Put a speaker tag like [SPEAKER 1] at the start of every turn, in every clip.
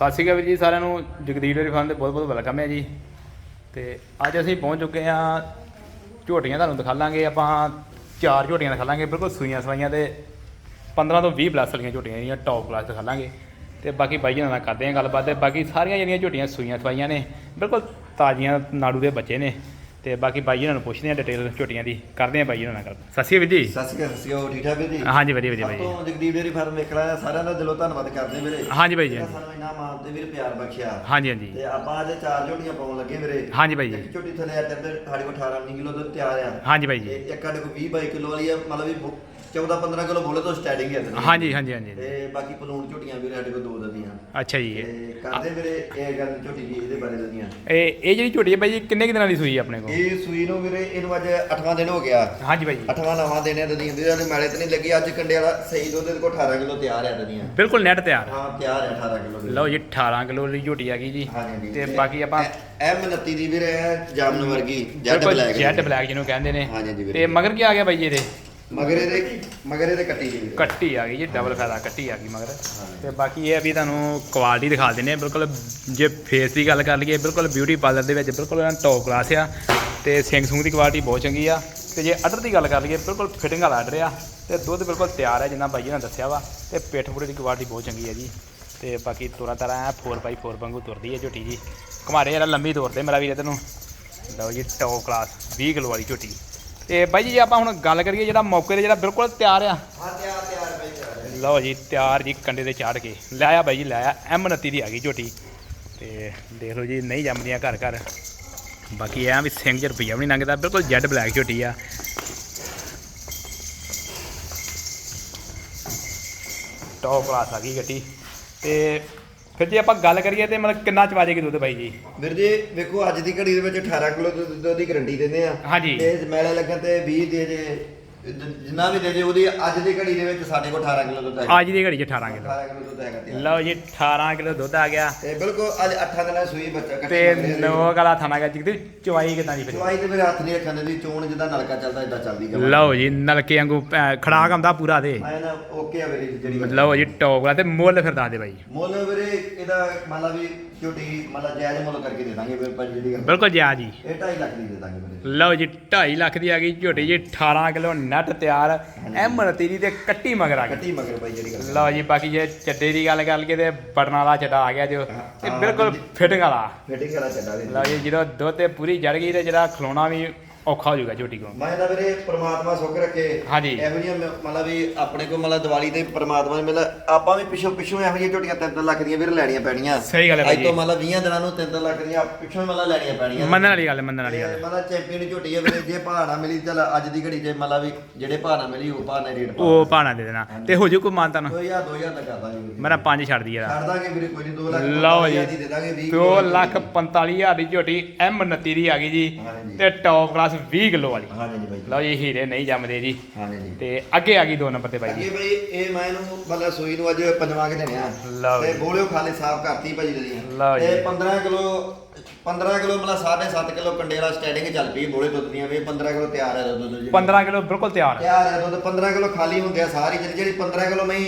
[SPEAKER 1] ਸਤਿ ਸ਼੍ਰੀ ਅਕਾਲ ਵੀਰ ਜੀ, ਸਾਰਿਆਂ ਨੂੰ ਜਗਦੀਪ ਡੇਅਰੀ ਫਾਰਮ ਦੇ ਬਹੁਤ ਬਹੁਤ ਵੈਲਕਮ ਹੈ ਜੀ। ਤੇ ਅੱਜ ਅਸੀਂ ਪਹੁੰਚ ਚੁੱਕੇ ਹਾਂ ਝੋਟੀਆਂ ਤੁਹਾਨੂੰ ਦਿਖਾ ਲਾਂਗੇ, ਆਪਾਂ ਚਾਰ ਝੋਟੀਆਂ ਦਿਖਾ ਲਾਂਗੇ, ਬਿਲਕੁਲ ਸੂਈਆਂ ਸਵਾਈਆਂ ਤੇ 15 ਤੋਂ 20 ਪਲੱਸ ਵਾਲੀਆਂ ਝੋਟੀਆਂ ਜਿਹੜੀਆਂ ਟੌਪ ਕਲਾਸ ਦਿਖਾ ਲਾਂਗੇ। ਤੇ ਬਾਕੀ ਬਾਈ ਜੀ ਨਾਲ ਕਰਦੇ ਹਾਂ ਗੱਲਬਾਤ ਤੇ ਬਾਕੀ ਸਾਰੀਆਂ ਜਿਹੜੀਆਂ ਝੋਟੀਆਂ ਸੂਈਆਂ ਸਵਾਈਆਂ ਨੇ, ਬਿਲਕੁਲ ਤਾਜ਼ੀਆਂ ਨਾੜੂ ਦੇ ਬੱਚੇ ਨੇ। ਤੇ ਬਾਕੀ ਬਾਈ ਇਹਨਾਂ ਨੂੰ ਪੁੱਛਦੇ ਹਾਂ ਡਿਟੇਲ ਝੋਟੀਆਂ ਦੀ ਕਰਦੇ ਹਾਂ ਬਾਈ ਇਹਨਾਂ ਨਾਲ ਗੱਲ। ਸਤਿ ਸ਼੍ਰੀ ਅਕਾਲ ਵੀਰ ਜੀ।
[SPEAKER 2] ਸਤਿ ਸ਼੍ਰੀ ਅਕਾਲ ਸਤਿ ਸ਼੍ਰੀ ਅਕਾਲ ਠੀਕ ਠਾਕ ਵੀਰ ਜੀ?
[SPEAKER 1] ਹਾਂਜੀ ਵਧੀਆ ਵਧੀਆ ਬਾਈ। ਜੀ
[SPEAKER 2] ਤੋਂ ਜਗਦੀਪ ਡੇਰੀ ਫਾਰਮ ਵੇਖਣਾ ਹੈ ਸਾਰਿਆਂ ਦਾ ਦਿਲੋਂ ਧੰਨਵਾਦ ਕਰਦੇ ਵੀਰੇ।
[SPEAKER 1] ਹਾਂਜੀ ਬਾਈ ਜੀ।
[SPEAKER 2] ਜਿਹੜਾ ਸਾਨੂੰ ਇੰਨਾ ਮਾਣ ਤੇ ਵੀਰ ਪਿਆਰ ਬਖਸ਼ਿਆ।
[SPEAKER 1] ਹਾਂਜੀ ਹਾਂਜੀ।
[SPEAKER 2] ਤੇ ਆਪਾਂ ਅੱਜ ਚਾਰ ਝੋਟੀਆਂ ਪਾਉਣ ਲੱਗੇ ਵੀਰੇ।
[SPEAKER 1] ਹਾਂਜੀ ਬਾਈ ਜੀ।
[SPEAKER 2] ਇੱਕ ਝੋਟੀ ਥੱਲੇ ਆ ਤੇ ਸਾਡੇ ਕੋਲ 18 19 ਕਿਲੋ ਦੁੱਧ ਤਿਆਰ ਆ।
[SPEAKER 1] ਹਾਂਜੀ ਬਾਈ
[SPEAKER 2] ਤੇ
[SPEAKER 1] ਜੀ
[SPEAKER 2] ਇੱਕ ਸਾਡੇ ਕੋਲ 20 22 ਕਿਲੋ ਵਾਲੀ ਆ ਮਤਲਬ ਵੀ 14 15 ਕਿਲੋ ਬੋਲੇ ਤੋਂ ਸਟਾਰਟਿੰਗ ਹੈ ਇਹਦੀ।
[SPEAKER 1] ਹਾਂਜੀ ਹਾਂਜੀ ਹਾਂਜੀ।
[SPEAKER 2] ਤੇ ਬਾਕੀ ਪਲੂਣ ਝੋਟੀਆਂ ਵੀਰੇ ਸਾਡੇ ਕੋਲ ਦੋ ਦਦੀਆਂ।
[SPEAKER 1] ਅੱਛਾ ਜੀ। ਇਹ
[SPEAKER 2] ਤੇ ਕਰਦੇ ਵੀਰੇ ਇਹ ਗੱਲ ਝੋਟੀ ਦੀ ਇਹਦੇ ਬਾਰੇ ਦਦੀਆਂ।
[SPEAKER 1] ਇਹ ਇਹ ਜਿਹੜੀ ਝੋਟੀ ਹੈ ਬਾਈ ਜੀ ਕਿੰਨੇ ਕੁ ਦਿਨਾਂ ਦੀ ਸੂਈ ਹੈ ਆਪਣੇ ਕੋਲ?
[SPEAKER 2] ਇਹ ਸੂਈ ਨੂੰ ਵੀਰੇ ਇਹਨੂੰ ਅੱਜ 8ਵਾਂ ਦਿਨ ਹੋ ਗਿਆ।
[SPEAKER 1] ਹਾਂਜੀ ਬਾਈ ਜੀ।
[SPEAKER 2] ਅੱਠਵਾਂ ਨਵਾਂ ਦਿਨ ਹੈ ਦਦੀਆਂ ਵੀਰੇ ਨੇ ਮੈਲੇ ਤੇ ਨਹੀਂ ਲੱਗੀ। ਅੱਜ ਕੰਡੇ ਵਾਲਾ ਸਹੀ ਦੁੱਧ ਇਹਦੇ ਕੋਲ 18 ਕਿਲੋ ਤਿਆਰ ਹੈ ਦਦੀਆਂ।
[SPEAKER 1] ਬਿਲਕੁਲ ਨੈਟ ਤਿਆਰ।
[SPEAKER 2] ਹਾਂ ਤਿਆਰ ਹੈ 18 ਕਿਲੋ ਦੀ।
[SPEAKER 1] ਲਓ ਜੀ 18 ਕਿਲੋ ਦੀ ਝੋਟੀ ਆ ਗਈ ਜੀ।
[SPEAKER 2] ਹਾਂਜੀ
[SPEAKER 1] ਤੇ ਬਾਕੀ ਆਪਾਂ
[SPEAKER 2] ਐਮ 29 ਦੀ ਵੀਰੇ ਹੈ ਜਾਮਨ ਵਰਗੀ ਜੈਡ
[SPEAKER 1] ਬਿਲਕੁਲ
[SPEAKER 2] ਬਲੈਕ
[SPEAKER 1] ਜੈਟ ਬਲੈਕ ਜਿਹਨੂੰ ਕਹਿੰਦੇ ਨੇ।
[SPEAKER 2] ਹਾਂਜੀ ਵੀਰੇ।
[SPEAKER 1] ਤੇ ਮਗਰ ਕੀ ਆ ਗਿਆ ਬਾਈ ਜੀ ਇਹਦੇ?
[SPEAKER 2] ਮਗਰੇ ਦੇ ਮਗਰੇ ਦੇ ਕੱਟੀ ਜੀ।
[SPEAKER 1] ਕੱਟੀ ਆ ਗਈ ਜੀ ਡਬਲ ਫਾਇਦਾ ਕੱਟੀ ਆ ਗਈ ਮਗਰ। ਤੇ ਬਾਕੀ ਇਹ ਆ ਵੀ ਤੁਹਾਨੂੰ ਕੁਆਲਿਟੀ ਦਿਖਾ ਦਿੰਨੇ ਆ ਬਿਲਕੁਲ ਜੇ ਫੇਸ ਦੀ ਗੱਲ ਕਰ ਲਈਏ ਬਿਲਕੁਲ ਬਿਊਟੀ ਪਾਰਲਰ ਦੇ ਵਿੱਚ ਬਿਲਕੁਲ ਟੌਪ ਕਲਾਸ ਆ। ਤੇ ਸਿੰਘ ਸੂੰਗ ਦੀ ਕੁਆਲਿਟੀ ਬਹੁਤ ਚੰਗੀ ਆ। ਤੇ ਜੇ ਆਰਡਰ ਦੀ ਗੱਲ ਕਰ ਲਈਏ ਬਿਲਕੁਲ ਫਿਟਿੰਗ ਵਾਲਾ ਆਰਡਰ ਆ। ਤੇ ਦੁੱਧ ਬਿਲਕੁਲ ਤਿਆਰ ਹੈ ਜਿੰਨਾ ਬਾਈ ਜੀ ਨੇ ਦੱਸਿਆ ਵਾ। ਤੇ ਪਿੱਠ ਪੂੜੇ ਦੀ ਕੁਆਲਿਟੀ ਬਹੁਤ ਚੰਗੀ ਹੈ ਜੀ। ਤੇ ਬਾਕੀ ਤੁਰਾ ਤਰਾ ਐ 4x4 ਵਾਂਗੂ ਤੁਰਦੀ ਹੈ ਝੋਟੀ ਜੀ। ਘਮਾਰੇ ਜਰਾ ਲੰਬੀ ਤੁਰਦੇ ਮੇਰਾ ਵੀਰ ਤੈਨੂੰ। ਲਓ ਜੀ ਟੌਪ ਕਲਾਸ 20 ਕਿਲੋ ਵਾਲੀ ਝੋਟੀ। ਤੇ ਬਾਈ ਜੀ ਜੇ ਆਪਾਂ ਹੁਣ ਗੱਲ ਕਰੀਏ ਜਿਹੜਾ ਮੌਕੇ ਤੇ ਜਿਹੜਾ ਬਿਲਕੁਲ ਤਿਆਰ ਆ।
[SPEAKER 2] ਹਾਂ ਤਿਆਰ ਤਿਆਰ ਬਈ ਤਿਆਰ। ਹੈ।
[SPEAKER 1] ਲਓ ਜੀ ਤਿਆਰ ਜੀ ਕੰਡੇ ਤੇ ਚਾੜ ਕੇ। ਲਿਆਇਆ ਬਾਈ ਜੀ ਲਿਆਇਆ ਐਮ 29 ਦੀ ਆ ਗਈ ਝੋਟੀ। ਤੇ ਦੇਖ ਲਓ ਜੀ ਨਹੀਂ ਜੰਮਦੀਆਂ ਘਰ ਘਰ। ਬਾਕੀ ਐਂ ਵੀ ਸਿੰਘ ਚ ਰੁਪਈਆ ਵੀ ਨਹੀਂ ਲੰਘਦਾ ਬਿਲਕੁਲ ਜੈਡ ਬਲੈਕ ਝੋਟੀ ਆ। ਟੌਪ ਕਲਾਸ ਆ ਗਈ ਗੱਟੀ ਤੇ ਫਿਰ ਜੇ ਆਪਾਂ ਗੱਲ ਕਰੀਏ ਤੇ ਮਤਲਬ ਕਿੰਨਾ ਚ ਵਾਜੇਗੀ ਦੁੱਧ ਬਾਈ ਜੀ
[SPEAKER 2] ਵੀਰ ਜੀ ਵੇਖੋ ਅੱਜ ਦੀ ਘੜੀ ਦੇ ਵਿੱਚ 18 ਕਿਲੋ ਦੁੱਧ ਦੀ ਗਰੰਟੀ ਦਿੰਦੇ ਆ
[SPEAKER 1] ਹਾਂਜੀ।
[SPEAKER 2] ਤੇ ਮੈਲੇ ਲੱਗਣ ਤੇ 20 ਦੇ ਜੇ ਜ- ਜਿੰਨਾ ਵੀ ਦੇ ਜੇ ਉਹਦੀ ਅੱਜ ਦੀ ਘੜੀ ਦੇ ਵਿੱਚ ਸਾਡੇ ਕੋਲ 18 ਕਿਲੋ ਦੁੱਧ ਹੈ
[SPEAKER 1] ਅੱਜ ਦੀ ਘੜੀ ਚ 18 ਕਿਲੋ।
[SPEAKER 2] 18 ਕਿਲੋ ਦੁੱਧ ਹੈਗਾ ਤਿਆਰ।
[SPEAKER 1] ਲਓ ਜੀ 18 ਕਿਲੋ ਦੁੱਧ ਆ ਗਿਆ।
[SPEAKER 2] ਤੇ ਬਿਲਕੁਲ ਅੱਜ 8 ਦਿਨਾਂ ਸੂਈ ਬੱਚਾ ਕੱਟੀ
[SPEAKER 1] ਤੇ
[SPEAKER 2] ਦੀ।
[SPEAKER 1] ਨੋ ਗਲਾ ਥਾਣਾ ਗਿਆ ਜਿੱਦੀ ਚਵਾਈ ਕਿਦਾਂ ਦੀ ਫਿਰ?
[SPEAKER 2] ਚਵਾਈ ਤੇ ਮੇਰੇ ਹੱਥ ਨਹੀਂ ਰੱਖਣ ਦੀ ਚੋਣ ਜਿੱਦਾਂ ਨਲਕਾ ਚੱਲਦਾ ਇਦਾਂ ਚੱਲਦੀ।
[SPEAKER 1] ਲਓ ਜੀ ਨਲਕੇ ਵਾਂਗੂ ਭੈ- ਖੜਾਕ ਆਉਂਦਾ ਪੂਰਾ ਦੇ
[SPEAKER 2] ਮੈਂ ਨਾ ਓਕੇ ਆ ਵੀਰੇ ਜਿਹੜੀ ਗੱਲ।
[SPEAKER 1] ਲਓ ਜੀ ਟੌਪ ਵਾਲਾ ਤੇ ਮੁੱਲ ਫਿਰ ਦੱਸ ਦੇ ਬਾਈ।
[SPEAKER 2] ਮੁੱਲ ਵੀਰੇ ਇਹਦਾ ਮੰਨ ਲਾ ਵੀ ਝੋਟੀ ਮੰਨ ਲਾ ਜਾਇਜ਼ ਮੁੱਲ ਕਰਕੇ ਦੇ ਦਾਂਗੇ ਵੀਰੇ ਪਰ ਜਿਹੜੀ ਗੱਲ।
[SPEAKER 1] ਬਿਲਕੁਲ ਜਿਆ ਜੀ।
[SPEAKER 2] ਇਹ 2.5 ਲੱਖ ਦੀ ਦੇ ਦਾਂਗੇ ਵੀਰੇ।
[SPEAKER 1] ਲਓ ਜੀ 2.5 ਲੱਖ ਦੀ ਆ ਗਈ ਝੋਟੀ ਜੀ 18 ਕਿਲੋ ਨਟ ਤਿਆਰ ਐਮ ਤੇਰੀ ਤੇ ਕੱਟੀ ਮਗਰ ਆ ਗਈ
[SPEAKER 2] ਕੱਟੀ ਮਗਰ ਬਾਈ ਜਿਹੜੀ ਗੱਲ।
[SPEAKER 1] ਲਓ ਜੀ ਬਾਕੀ ਜੇ ਚੱਡੇ ਦੀ ਗੱਲ ਕਰ ਲਈਏ ਤੇ ਬਟਨ ਵਾਲਾ ਚੱਡਾ ਆ ਗਿਆ ਜੋ ਇਹ
[SPEAKER 2] ਹਾਂ,
[SPEAKER 1] ਬਿਲਕੁਲ। ਫਿਟਿੰਗ ਵਾਲਾ।
[SPEAKER 2] ਫਿਟਿੰਗ ਵਾਲਾ ਚੱਡਾ
[SPEAKER 1] ਲਓ ਜੀ ਜਦੋਂ ਦੁੱਧ ਤੇ ਪੂਰੀ ਜੜ ਗਈ ਤੇ ਜਿਹੜਾ ਖਲੋਣਾ ਵੀ ਔਖਾ ਹੋ ਜਾਊਗਾ ਝੋਟੀ ਕੋਲ।
[SPEAKER 2] ਮੈਂ ਤਾਂ ਵੀਰੇ ਪ੍ਰਮਾਤਮਾ ਸੁੱਖ ਰੱਖੇ।
[SPEAKER 1] ਹਾਂਜੀ।
[SPEAKER 2] ਇਹੋ ਜਿਹੀਆਂ ਮ- ਮਤਲਬ ਵੀ ਆਪਣੇ ਕੋਲ ਮਤਲਬ ਦੀਵਾਲੀ ਤੇ ਪ੍ਰਮਾਤਮਾ ਨੇ ਮਤਲਬ ਆਪਾਂ ਵੀ ਪਿੱਛੋਂ ਪਿੱਛੋਂ ਇਹੋ ਜਿਹੀਆਂ ਝੋਟੀਆਂ 3-3 ਲੱਖ ਦੀਆਂ ਵੀਰੇ ਲੈਣੀਆਂ ਪੈਣੀਆਂ।
[SPEAKER 1] ਸਹੀ ਗੱਲ ਹੈ ਬਾਈ
[SPEAKER 2] ਅੱਜ ਤੋਂ
[SPEAKER 1] ਜੀ।
[SPEAKER 2] ਮਤਲਬ 20 ਦਿਨਾਂ ਨੂੰ 3-3 ਲੱਖ ਦੀਆਂ ਪਿੱਛੋਂ ਹੀ ਮਤਲਬ ਲੈਣੀਆਂ ਪੈਣੀਆਂ।
[SPEAKER 1] ਮੰਨਣ ਵਾਲੀ ਗੱਲ ਮੰਨਣ ਵਾਲੀ
[SPEAKER 2] ਤੇ
[SPEAKER 1] ਗੱਲ
[SPEAKER 2] ਮਤਲਬ ਚੈਂਪੀਅਨ ਝੋਟੀ ਹੈ ਵੀਰੇ ਜੇ ਨਾ ਮਿਲੀ ਚੱਲ ਅੱਜ ਦੀ ਘੜੀ 'ਚ ਮਤਲਬ ਵੀ ਜਿਹੜੇ ਨਾ ਮਿਲੀ ਉਹ ਨਾਲ ਰੇਟ ਪਾ
[SPEAKER 1] ਉਹ ਭਾਣਾ ਦੇ ਦੇਣਾ। ਤੇ ਹੋ ਜੂ ਕੋਈ ਮਾਨਤਾ ਨਾ।
[SPEAKER 2] 2000 2000 ਤੱਕ ਕਰ ਦਾਂਗੇ ਵੀਰੇ।
[SPEAKER 1] ਮੇਰਾ 5 ਛੱਡ ਦੀ ਯਾਰ
[SPEAKER 2] ਛੱਡ ਦਾਂਗੇ ਵੀਰੇ ਕੋਈ ਨਹੀਂ 2 ਲੱਖ
[SPEAKER 1] ਲਓ ਜੀ।
[SPEAKER 2] ਦੀ ਦੇ ਦਾਂਗੇ 20
[SPEAKER 1] ਦੋ ਲੱਖ 45000 ਦੀ ਝੋਟੀ ਐਮ 29 ਦੀ ਆ ਗਈ ਜੀ।
[SPEAKER 2] ਹਾਂਜੀ।
[SPEAKER 1] ਤੇ ਟੌਪ ਕਲਾਸ 20 ਕਿਲੋ ਵਾਲੀ।
[SPEAKER 2] ਹਾਂਜੀ ਜੀ ਬਾਈ
[SPEAKER 1] ਲਓ ਜੀ ਹੀਰੇ ਨਹੀਂ ਜੰਮਦੇ ਜੀ।
[SPEAKER 2] ਹਾਂਜੀ ਜੀ
[SPEAKER 1] ਤੇ ਅੱਗੇ ਆ ਗਈ ਦੋ ਨੰਬਰ ਤੇ ਬਾਈ ਜੀ।
[SPEAKER 2] ਅੱਗੇ ਬਈ ਇਹ ਮੈਂ ਇਹਨੂੰ ਮਤਲਬ ਸੂਈ ਨੂੰ ਅੱਜ ਪੰਜਵਾਂ ਕਿ ਦੇਣਿਆ
[SPEAKER 1] ਲਓ
[SPEAKER 2] ਤੇ। ਬੋਲਿਓ ਖਾਲੇ ਸਾਫ਼ ਕਰਤੀ ਭਾਜੀ
[SPEAKER 1] ਜੀ।
[SPEAKER 2] ਤੇ 15 ਕਿਲੋ 15 ਕਿਲੋ ਮਤਲਬ 7.5 ਕਿਲੋ ਕੰਡੇ ਵਾਲਾ ਸਟੈਂਡਿੰਗ ਚੱਲ ਪਈ ਬੋਲੇ ਦੁੱਧ ਦੀਆਂ ਵੀ 15 ਕਿਲੋ ਤਿਆਰ ਹੈ ਦੁੱਧ ਜੀ।
[SPEAKER 1] 15 ਕਿਲੋ ਬਿਲਕੁਲ ਤਿਆਰ ਹੈ
[SPEAKER 2] ਤਿਆਰ ਹੈ ਦੁੱਧ 15 ਕਿਲੋ ਖਾਲੀ ਹੁੰਦੇ ਆ ਸਾਰੀ ਜਿਹੜੀ ਜਿਹੜੀ 15 ਕਿਲੋ ਮੈਂ